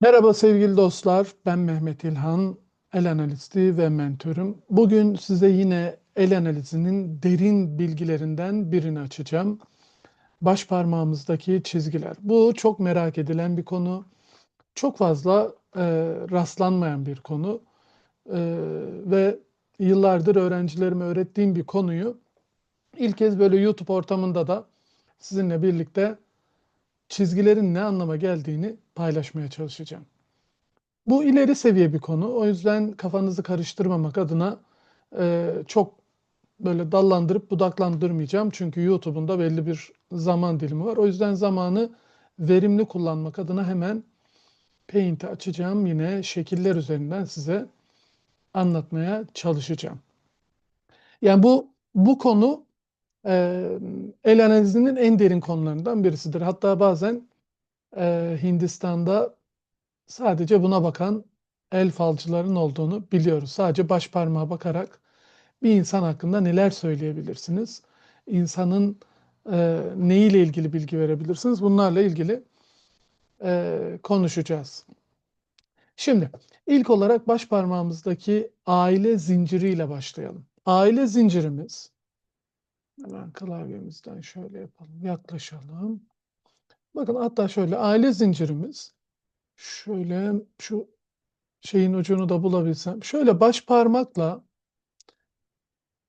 Merhaba sevgili dostlar, ben Mehmet İlhan, el analisti ve mentörüm. Bugün size yine el analizinin derin bilgilerinden birini açacağım. Baş parmağımızdaki çizgiler. Bu çok merak edilen bir konu. Çok fazla e, rastlanmayan bir konu. E, ve yıllardır öğrencilerime öğrettiğim bir konuyu ilk kez böyle YouTube ortamında da sizinle birlikte çizgilerin ne anlama geldiğini paylaşmaya çalışacağım. Bu ileri seviye bir konu. O yüzden kafanızı karıştırmamak adına e, çok böyle dallandırıp budaklandırmayacağım. Çünkü YouTube'un da belli bir zaman dilimi var. O yüzden zamanı verimli kullanmak adına hemen Paint'i açacağım. Yine şekiller üzerinden size anlatmaya çalışacağım. Yani bu bu konu e, el analizinin en derin konularından birisidir. Hatta bazen e, Hindistan'da sadece buna bakan el falcıların olduğunu biliyoruz. Sadece baş parmağa bakarak bir insan hakkında neler söyleyebilirsiniz? İnsanın e, neyiyle ilgili bilgi verebilirsiniz? Bunlarla ilgili e, konuşacağız. Şimdi ilk olarak baş parmağımızdaki aile zinciriyle başlayalım. Aile zincirimiz hemen klavyemizden şöyle yapalım, yaklaşalım. Bakın hatta şöyle aile zincirimiz şöyle şu şeyin ucunu da bulabilsem. Şöyle baş parmakla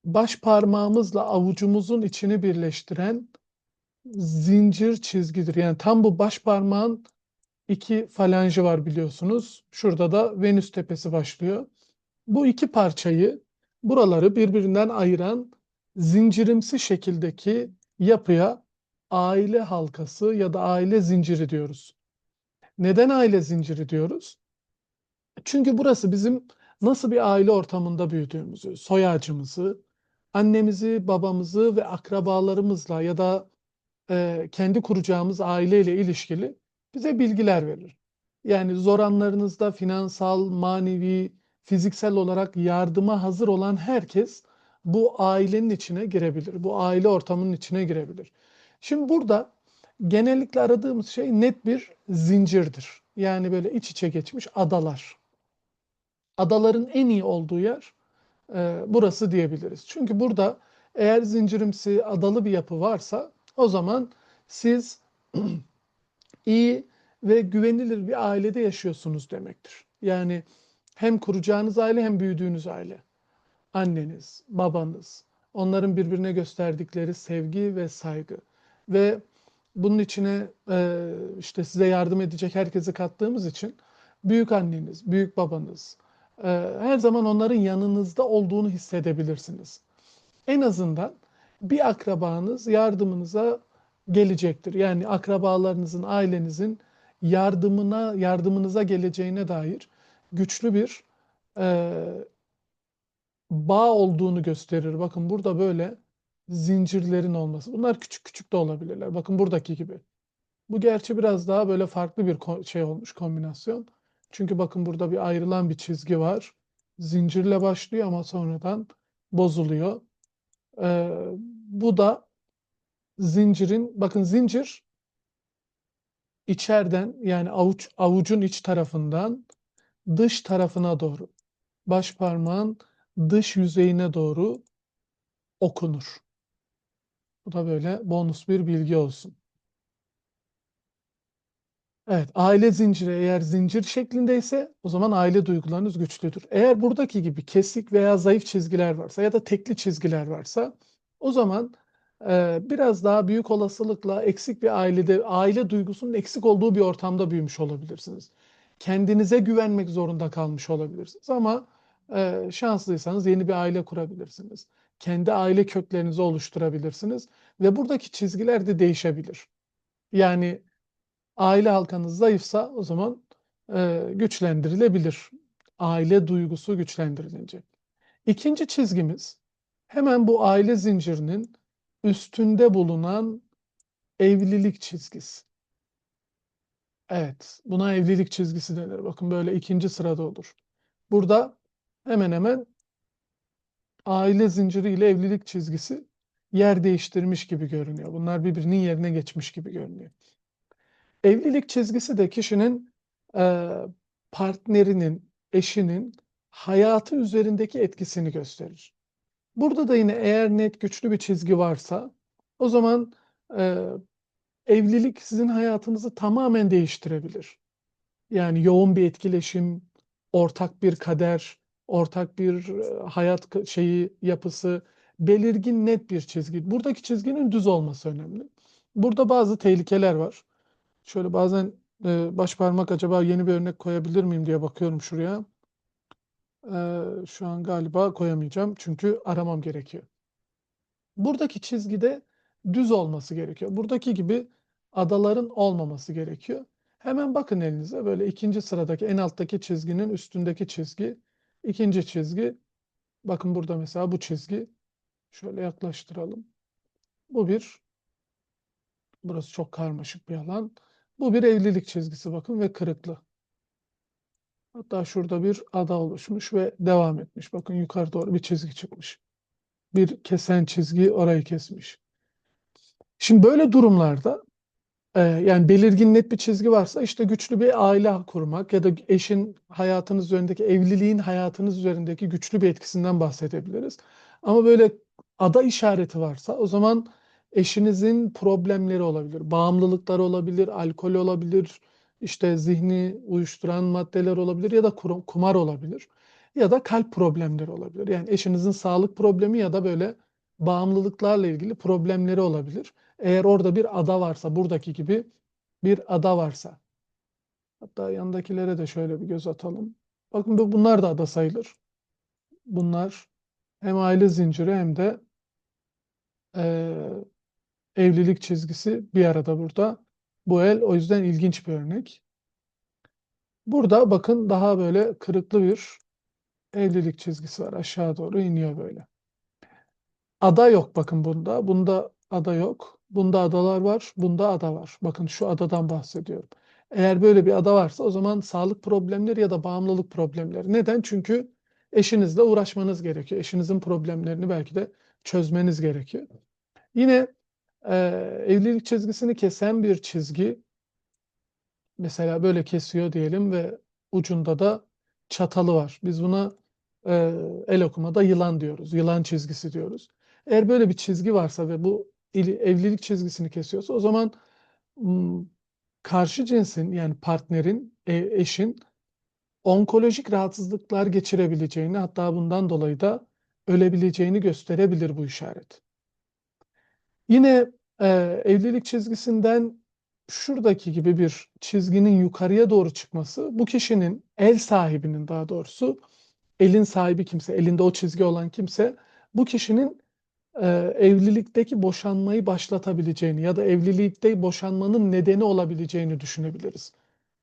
baş parmağımızla avucumuzun içini birleştiren zincir çizgidir. Yani tam bu baş parmağın iki falanjı var biliyorsunuz. Şurada da Venüs tepesi başlıyor. Bu iki parçayı buraları birbirinden ayıran zincirimsi şekildeki yapıya aile halkası ya da aile zinciri diyoruz. Neden aile zinciri diyoruz? Çünkü burası bizim nasıl bir aile ortamında büyüdüğümüzü, soy ağacımızı, annemizi, babamızı ve akrabalarımızla ya da e, kendi kuracağımız aileyle ilişkili bize bilgiler verir. Yani zor anlarınızda finansal, manevi, fiziksel olarak yardıma hazır olan herkes bu ailenin içine girebilir. Bu aile ortamının içine girebilir. Şimdi burada genellikle aradığımız şey net bir zincirdir. Yani böyle iç içe geçmiş adalar. Adaların en iyi olduğu yer e, burası diyebiliriz. Çünkü burada eğer zincirimsi adalı bir yapı varsa o zaman siz iyi ve güvenilir bir ailede yaşıyorsunuz demektir. Yani hem kuracağınız aile hem büyüdüğünüz aile. Anneniz, babanız, onların birbirine gösterdikleri sevgi ve saygı ve bunun içine e, işte size yardım edecek herkesi kattığımız için büyük anneniz, büyük babanız e, her zaman onların yanınızda olduğunu hissedebilirsiniz. En azından bir akrabanız yardımınıza gelecektir. Yani akrabalarınızın, ailenizin yardımına, yardımınıza geleceğine dair güçlü bir e, bağ olduğunu gösterir. Bakın burada böyle zincirlerin olması. Bunlar küçük küçük de olabilirler. Bakın buradaki gibi. Bu gerçi biraz daha böyle farklı bir şey olmuş kombinasyon. Çünkü bakın burada bir ayrılan bir çizgi var. Zincirle başlıyor ama sonradan bozuluyor. Ee, bu da zincirin, bakın zincir içeriden yani avuç avucun iç tarafından dış tarafına doğru, baş parmağın dış yüzeyine doğru okunur. Bu da böyle bonus bir bilgi olsun. Evet, aile zinciri eğer zincir şeklindeyse o zaman aile duygularınız güçlüdür. Eğer buradaki gibi kesik veya zayıf çizgiler varsa ya da tekli çizgiler varsa o zaman e, biraz daha büyük olasılıkla eksik bir ailede, aile duygusunun eksik olduğu bir ortamda büyümüş olabilirsiniz. Kendinize güvenmek zorunda kalmış olabilirsiniz ama e, şanslıysanız yeni bir aile kurabilirsiniz kendi aile köklerinizi oluşturabilirsiniz ve buradaki çizgiler de değişebilir. Yani aile halkanız zayıfsa o zaman e, güçlendirilebilir. Aile duygusu güçlendirilince. İkinci çizgimiz hemen bu aile zincirinin üstünde bulunan evlilik çizgisi. Evet, buna evlilik çizgisi denir. Bakın böyle ikinci sırada olur. Burada hemen hemen aile zinciri ile evlilik çizgisi yer değiştirmiş gibi görünüyor. Bunlar birbirinin yerine geçmiş gibi görünüyor. Evlilik çizgisi de kişinin e, partnerinin, eşinin hayatı üzerindeki etkisini gösterir. Burada da yine eğer net güçlü bir çizgi varsa o zaman e, evlilik sizin hayatınızı tamamen değiştirebilir. Yani yoğun bir etkileşim, ortak bir kader, ortak bir e, hayat şeyi yapısı, belirgin net bir çizgi. Buradaki çizginin düz olması önemli. Burada bazı tehlikeler var. Şöyle bazen e, baş parmak acaba yeni bir örnek koyabilir miyim diye bakıyorum şuraya. E, şu an galiba koyamayacağım çünkü aramam gerekiyor. Buradaki çizgide düz olması gerekiyor. Buradaki gibi adaların olmaması gerekiyor. Hemen bakın elinize böyle ikinci sıradaki en alttaki çizginin üstündeki çizgi, ikinci çizgi. Bakın burada mesela bu çizgi. Şöyle yaklaştıralım. Bu bir, burası çok karmaşık bir alan. Bu bir evlilik çizgisi bakın ve kırıklı. Hatta şurada bir ada oluşmuş ve devam etmiş. Bakın yukarı doğru bir çizgi çıkmış. Bir kesen çizgi orayı kesmiş. Şimdi böyle durumlarda yani belirgin net bir çizgi varsa işte güçlü bir aile kurmak ya da eşin hayatınız üzerindeki evliliğin hayatınız üzerindeki güçlü bir etkisinden bahsedebiliriz. Ama böyle ada işareti varsa o zaman eşinizin problemleri olabilir, bağımlılıkları olabilir, alkol olabilir, işte zihni uyuşturan maddeler olabilir ya da kumar olabilir ya da kalp problemleri olabilir. Yani eşinizin sağlık problemi ya da böyle bağımlılıklarla ilgili problemleri olabilir. Eğer orada bir ada varsa, buradaki gibi bir ada varsa. Hatta yandakilere de şöyle bir göz atalım. Bakın bu- bunlar da ada sayılır. Bunlar hem aile zinciri hem de eee, evlilik çizgisi bir arada burada. Bu el o yüzden ilginç bir örnek. Burada bakın daha böyle kırıklı bir evlilik çizgisi var. Aşağı doğru iniyor böyle. Ada yok bakın bunda. Bunda ada yok. Bunda adalar var. Bunda ada var. Bakın şu adadan bahsediyorum. Eğer böyle bir ada varsa o zaman sağlık problemleri ya da bağımlılık problemleri. Neden? Çünkü eşinizle uğraşmanız gerekiyor. Eşinizin problemlerini belki de çözmeniz gerekiyor. Yine e, evlilik çizgisini kesen bir çizgi mesela böyle kesiyor diyelim ve ucunda da çatalı var. Biz buna e, el okumada yılan diyoruz. Yılan çizgisi diyoruz. Eğer böyle bir çizgi varsa ve bu ili- evlilik çizgisini kesiyorsa o zaman karşı cinsin yani partnerin, e, eşin onkolojik rahatsızlıklar geçirebileceğini hatta bundan dolayı da ölebileceğini gösterebilir bu işaret. Yine e, evlilik çizgisinden şuradaki gibi bir çizginin yukarıya doğru çıkması bu kişinin el sahibinin daha doğrusu elin sahibi kimse, elinde o çizgi olan kimse bu kişinin e, evlilikteki boşanmayı başlatabileceğini ya da evlilikte boşanmanın nedeni olabileceğini düşünebiliriz.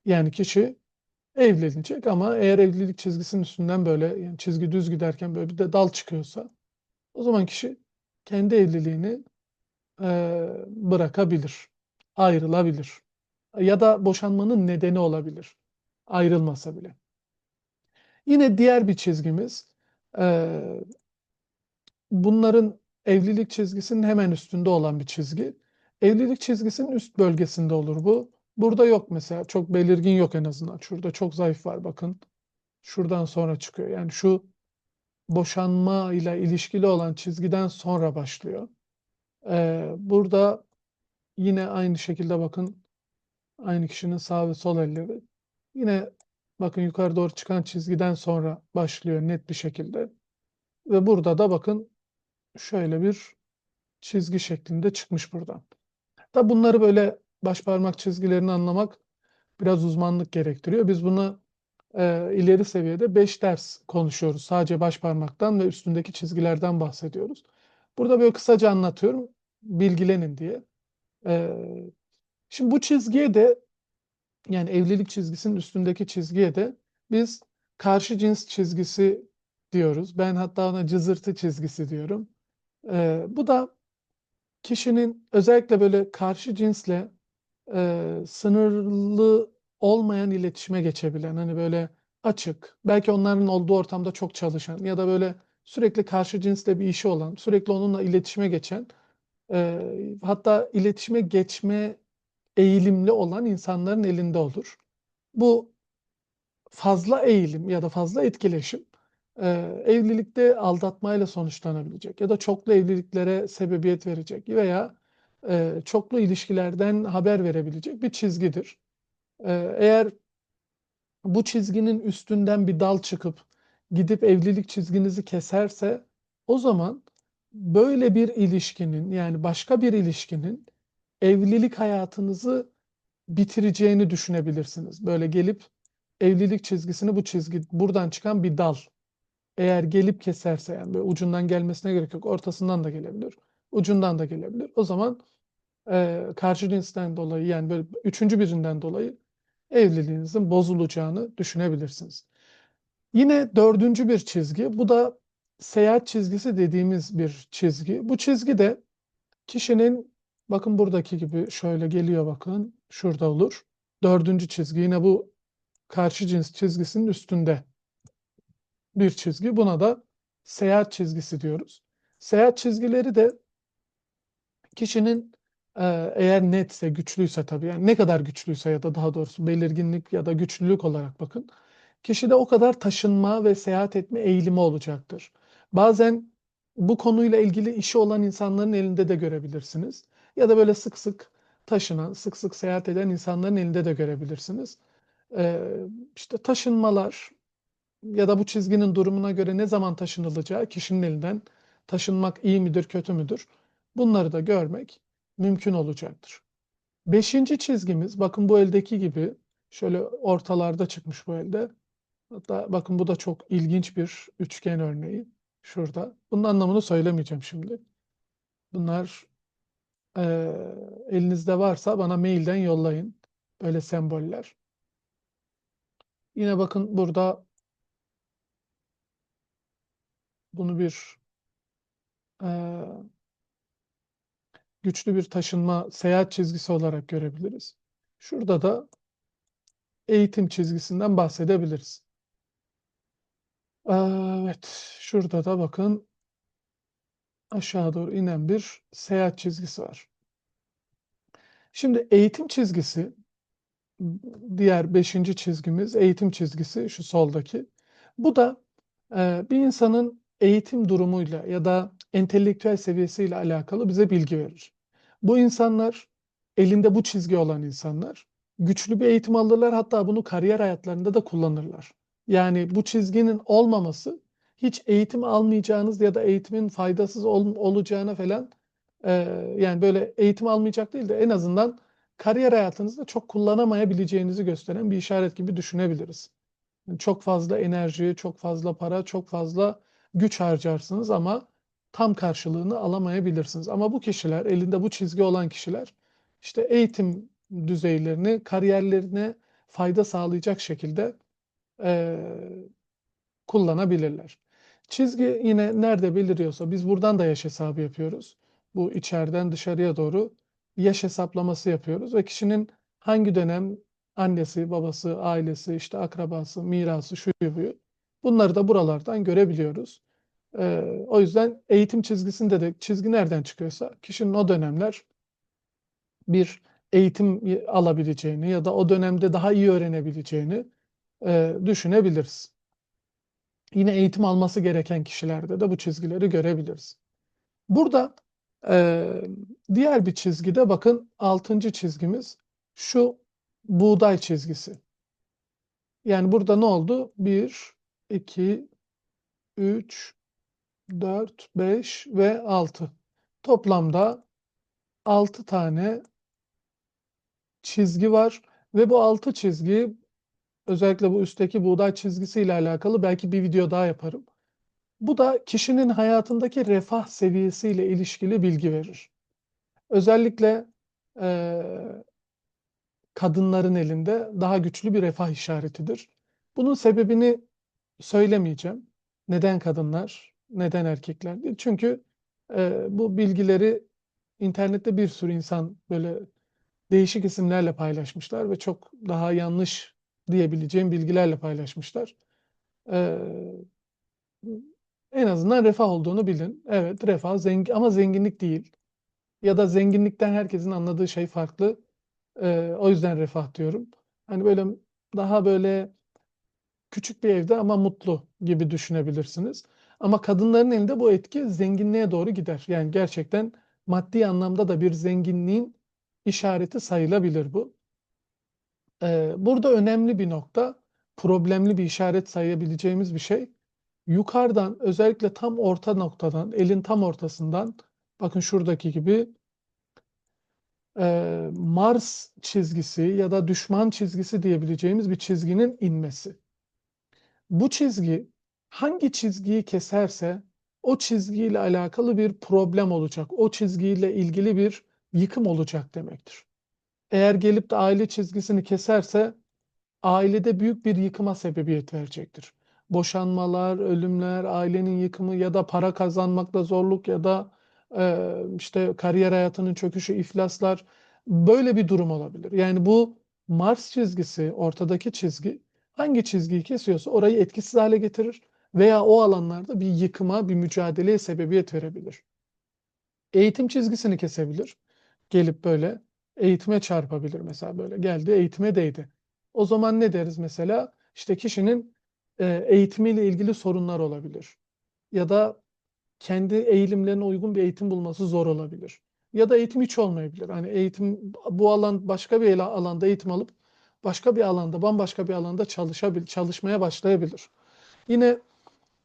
Yani kişi evlenecek ama eğer evlilik çizgisinin üstünden böyle yani çizgi düz giderken böyle bir de dal çıkıyorsa o zaman kişi kendi evliliğini e, bırakabilir, ayrılabilir ya da boşanmanın nedeni olabilir, ayrılmasa bile. Yine diğer bir çizgimiz, e, bunların evlilik çizgisinin hemen üstünde olan bir çizgi. Evlilik çizgisinin üst bölgesinde olur bu. Burada yok mesela, çok belirgin yok en azından. Şurada çok zayıf var bakın. Şuradan sonra çıkıyor. Yani şu boşanma ile ilişkili olan çizgiden sonra başlıyor. Ee, burada yine aynı şekilde bakın aynı kişinin sağ ve sol elleri. Yine bakın yukarı doğru çıkan çizgiden sonra başlıyor net bir şekilde. Ve burada da bakın şöyle bir çizgi şeklinde çıkmış buradan. Da bunları böyle baş parmak çizgilerini anlamak biraz uzmanlık gerektiriyor. Biz bunu e, ileri seviyede 5 ders konuşuyoruz. Sadece baş parmaktan ve üstündeki çizgilerden bahsediyoruz. Burada böyle kısaca anlatıyorum. Bilgilenin diye. E, şimdi bu çizgiye de yani evlilik çizgisinin üstündeki çizgiye de biz karşı cins çizgisi diyoruz. Ben hatta ona cızırtı çizgisi diyorum. E, bu da kişinin özellikle böyle karşı cinsle e, sınırlı olmayan iletişime geçebilen hani böyle açık belki onların olduğu ortamda çok çalışan ya da böyle sürekli karşı cinsle bir işi olan sürekli onunla iletişime geçen e, hatta iletişime geçme eğilimli olan insanların elinde olur. Bu fazla eğilim ya da fazla etkileşim e, evlilikte aldatmayla sonuçlanabilecek ya da çoklu evliliklere sebebiyet verecek veya e, çoklu ilişkilerden haber verebilecek bir çizgidir. E, eğer bu çizginin üstünden bir dal çıkıp gidip evlilik çizginizi keserse o zaman böyle bir ilişkinin yani başka bir ilişkinin evlilik hayatınızı bitireceğini düşünebilirsiniz. Böyle gelip evlilik çizgisini bu çizgi buradan çıkan bir dal eğer gelip keserse yani böyle ucundan gelmesine gerek yok. Ortasından da gelebilir. Ucundan da gelebilir. O zaman e, karşı cinsten dolayı yani böyle üçüncü birinden dolayı evliliğinizin bozulacağını düşünebilirsiniz. Yine dördüncü bir çizgi. Bu da seyahat çizgisi dediğimiz bir çizgi. Bu çizgi de kişinin bakın buradaki gibi şöyle geliyor bakın. Şurada olur. Dördüncü çizgi yine bu karşı cins çizgisinin üstünde bir çizgi. Buna da seyahat çizgisi diyoruz. Seyahat çizgileri de kişinin e, eğer netse, güçlüyse tabii yani ne kadar güçlüyse ya da daha doğrusu belirginlik ya da güçlülük olarak bakın. Kişide o kadar taşınma ve seyahat etme eğilimi olacaktır. Bazen bu konuyla ilgili işi olan insanların elinde de görebilirsiniz. Ya da böyle sık sık taşınan, sık sık seyahat eden insanların elinde de görebilirsiniz. Ee, işte taşınmalar, ya da bu çizginin durumuna göre ne zaman taşınılacağı kişinin elinden taşınmak iyi midir, kötü müdür? Bunları da görmek mümkün olacaktır. Beşinci çizgimiz, bakın bu eldeki gibi şöyle ortalarda çıkmış bu elde. Hatta bakın bu da çok ilginç bir üçgen örneği şurada. Bunun anlamını söylemeyeceğim şimdi. Bunlar e, elinizde varsa bana mailden yollayın. Böyle semboller. Yine bakın burada bunu bir e, güçlü bir taşınma, seyahat çizgisi olarak görebiliriz. Şurada da eğitim çizgisinden bahsedebiliriz. Evet, şurada da bakın aşağı doğru inen bir seyahat çizgisi var. Şimdi eğitim çizgisi, diğer beşinci çizgimiz eğitim çizgisi şu soldaki. Bu da e, bir insanın eğitim durumuyla ya da entelektüel seviyesiyle alakalı bize bilgi verir. Bu insanlar elinde bu çizgi olan insanlar güçlü bir eğitim alırlar hatta bunu kariyer hayatlarında da kullanırlar. Yani bu çizginin olmaması hiç eğitim almayacağınız ya da eğitimin faydasız ol, olacağına falan e, yani böyle eğitim almayacak değil de en azından kariyer hayatınızda çok kullanamayabileceğinizi gösteren bir işaret gibi düşünebiliriz. Çok fazla enerji, çok fazla para, çok fazla güç harcarsınız ama tam karşılığını alamayabilirsiniz. Ama bu kişiler, elinde bu çizgi olan kişiler işte eğitim düzeylerini, kariyerlerine fayda sağlayacak şekilde e, kullanabilirler. Çizgi yine nerede beliriyorsa biz buradan da yaş hesabı yapıyoruz. Bu içeriden dışarıya doğru yaş hesaplaması yapıyoruz ve kişinin hangi dönem annesi, babası, ailesi, işte akrabası, mirası, şu buyu bunları da buralardan görebiliyoruz. Ee, o yüzden eğitim çizgisinde de çizgi nereden çıkıyorsa kişinin o dönemler bir eğitim alabileceğini ya da o dönemde daha iyi öğrenebileceğini e, düşünebiliriz. Yine eğitim alması gereken kişilerde de bu çizgileri görebiliriz. Burada e, diğer bir çizgide bakın altıncı çizgimiz şu buğday çizgisi. Yani burada ne oldu? 1, 2, 3, 4, 5 ve 6. Toplamda 6 tane çizgi var ve bu 6 çizgi özellikle bu üstteki buğday çizgisiyle alakalı belki bir video daha yaparım. Bu da kişinin hayatındaki refah seviyesiyle ilişkili bilgi verir. Özellikle e, kadınların elinde daha güçlü bir refah işaretidir. Bunun sebebini söylemeyeceğim. Neden kadınlar? Neden erkekler değil. Çünkü e, bu bilgileri internette bir sürü insan böyle değişik isimlerle paylaşmışlar ve çok daha yanlış diyebileceğim bilgilerle paylaşmışlar. E, en azından refah olduğunu bilin. Evet refah zengin ama zenginlik değil. Ya da zenginlikten herkesin anladığı şey farklı. E, o yüzden refah diyorum. Hani böyle daha böyle küçük bir evde ama mutlu gibi düşünebilirsiniz. Ama kadınların elinde bu etki zenginliğe doğru gider. Yani gerçekten maddi anlamda da bir zenginliğin işareti sayılabilir bu. Ee, burada önemli bir nokta, problemli bir işaret sayabileceğimiz bir şey. Yukarıdan özellikle tam orta noktadan, elin tam ortasından bakın şuradaki gibi e, Mars çizgisi ya da düşman çizgisi diyebileceğimiz bir çizginin inmesi. Bu çizgi hangi çizgiyi keserse o çizgiyle alakalı bir problem olacak. O çizgiyle ilgili bir yıkım olacak demektir. Eğer gelip de aile çizgisini keserse ailede büyük bir yıkıma sebebiyet verecektir. Boşanmalar, ölümler, ailenin yıkımı ya da para kazanmakta zorluk ya da e, işte kariyer hayatının çöküşü, iflaslar böyle bir durum olabilir. Yani bu Mars çizgisi, ortadaki çizgi hangi çizgiyi kesiyorsa orayı etkisiz hale getirir veya o alanlarda bir yıkıma, bir mücadeleye sebebiyet verebilir. Eğitim çizgisini kesebilir. Gelip böyle eğitime çarpabilir mesela böyle geldi eğitime değdi. O zaman ne deriz mesela? İşte kişinin e, eğitimiyle ilgili sorunlar olabilir. Ya da kendi eğilimlerine uygun bir eğitim bulması zor olabilir. Ya da eğitim hiç olmayabilir. Hani eğitim bu alan başka bir alanda eğitim alıp başka bir alanda, bambaşka bir alanda çalışabil, çalışmaya başlayabilir. Yine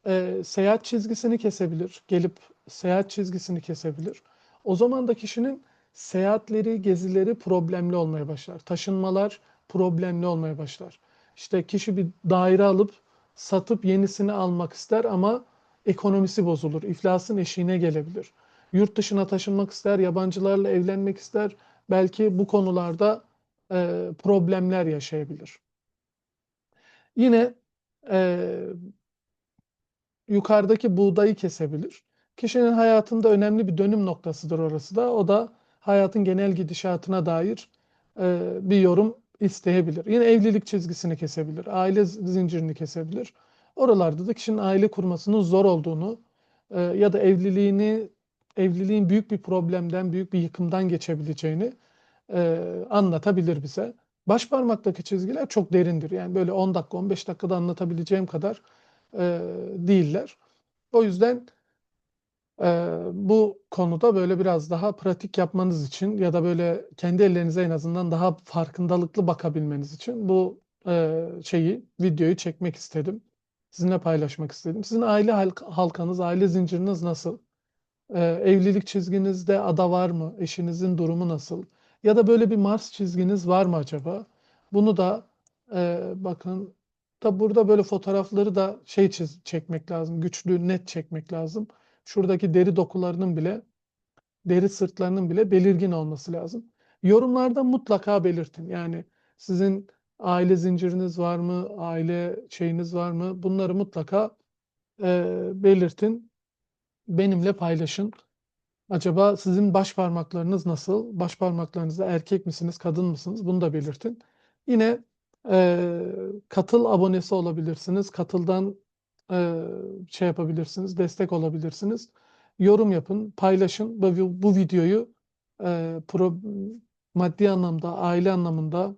e, seyahat çizgisini kesebilir. Gelip seyahat çizgisini kesebilir. O zaman da kişinin seyahatleri, gezileri problemli olmaya başlar. Taşınmalar problemli olmaya başlar. İşte kişi bir daire alıp satıp yenisini almak ister ama ekonomisi bozulur. İflasın eşiğine gelebilir. Yurt dışına taşınmak ister, yabancılarla evlenmek ister. Belki bu konularda e, problemler yaşayabilir. Yine e, yukarıdaki buğdayı kesebilir. Kişinin hayatında önemli bir dönüm noktasıdır orası da. O da hayatın genel gidişatına dair e, bir yorum isteyebilir. Yine evlilik çizgisini kesebilir, aile zincirini kesebilir. Oralarda da kişinin aile kurmasının zor olduğunu e, ya da evliliğini evliliğin büyük bir problemden, büyük bir yıkımdan geçebileceğini e, anlatabilir bize. Baş parmaktaki çizgiler çok derindir. Yani böyle 10 dakika, 15 dakikada anlatabileceğim kadar e, değiller. O yüzden e, bu konuda böyle biraz daha pratik yapmanız için ya da böyle kendi ellerinize en azından daha farkındalıklı bakabilmeniz için bu e, şeyi, videoyu çekmek istedim. Sizinle paylaşmak istedim. Sizin aile halkanız, aile zinciriniz nasıl? E, evlilik çizginizde ada var mı? Eşinizin durumu nasıl? Ya da böyle bir Mars çizginiz var mı acaba? Bunu da e, bakın Tabi burada böyle fotoğrafları da şey çiz, çekmek lazım. Güçlü, net çekmek lazım. Şuradaki deri dokularının bile, deri sırtlarının bile belirgin olması lazım. Yorumlarda mutlaka belirtin. Yani sizin aile zinciriniz var mı, aile şeyiniz var mı? Bunları mutlaka e, belirtin. Benimle paylaşın. Acaba sizin baş parmaklarınız nasıl? Baş parmaklarınızda erkek misiniz, kadın mısınız? Bunu da belirtin. Yine e, katıl abonesi olabilirsiniz. Katıldan e, şey yapabilirsiniz, destek olabilirsiniz. Yorum yapın, paylaşın. Bu, bu videoyu e, pro, maddi anlamda, aile anlamında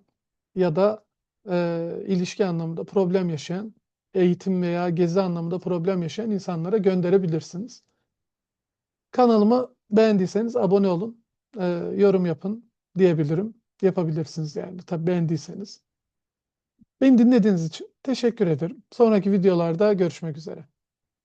ya da e, ilişki anlamında problem yaşayan, eğitim veya gezi anlamında problem yaşayan insanlara gönderebilirsiniz. Kanalıma beğendiyseniz abone olun, e, yorum yapın diyebilirim. Yapabilirsiniz yani tabii beğendiyseniz. Beni dinlediğiniz için teşekkür ederim. Sonraki videolarda görüşmek üzere.